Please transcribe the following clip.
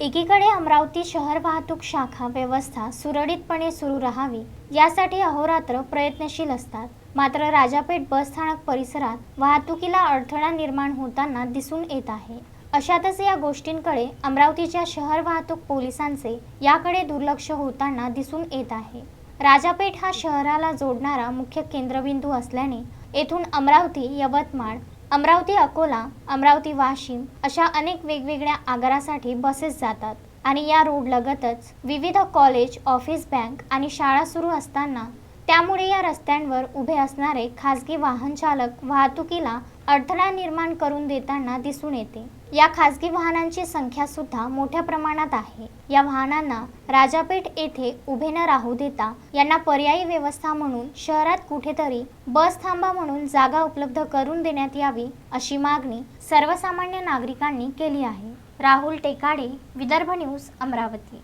एकीकडे अमरावती शहर वाहतूक शाखा व्यवस्था सुरळीतपणे सुरू राहावी यासाठी अहोरात्र प्रयत्नशील असतात. मात्र राजापेठ बस स्थानक परिसरात वाहतुकीला अडथळा निर्माण होताना दिसून येत आहे. अशातच या गोष्टींकडे अमरावतीच्या शहर वाहतूक पोलिसांचे याकडे दुर्लक्ष होताना दिसून येत आहे. राजापेठ हा शहराला जोडणारा मुख्य केंद्रबिंदू असल्याने येथून अमरावती यवतमाळ अमरावती अकोला अमरावती वाशिम अशा अनेक वेगवेगळ्या आगारासाठी बसेस जातात आणि या रोडलगतच विविध कॉलेज ऑफिस बँक आणि शाळा सुरू असताना त्यामुळे या रस्त्यांवर उभे असणारे खासगी वाहन चालक वाहतुकीला अडथळा निर्माण करून देताना दिसून येते. या खासगी वाहनांची संख्या सुद्धा मोठ्या प्रमाणात आहे. या वाहनांना राजापेठ येथे उभे न राहू देता यांना पर्यायी व्यवस्था म्हणून शहरात कुठेतरी बस थांबा म्हणून जागा उपलब्ध करून देण्यात यावी अशी मागणी सर्वसामान्य नागरिकांनी केली आहे. राहुल टेकाडे विदर्भ न्यूज अमरावती.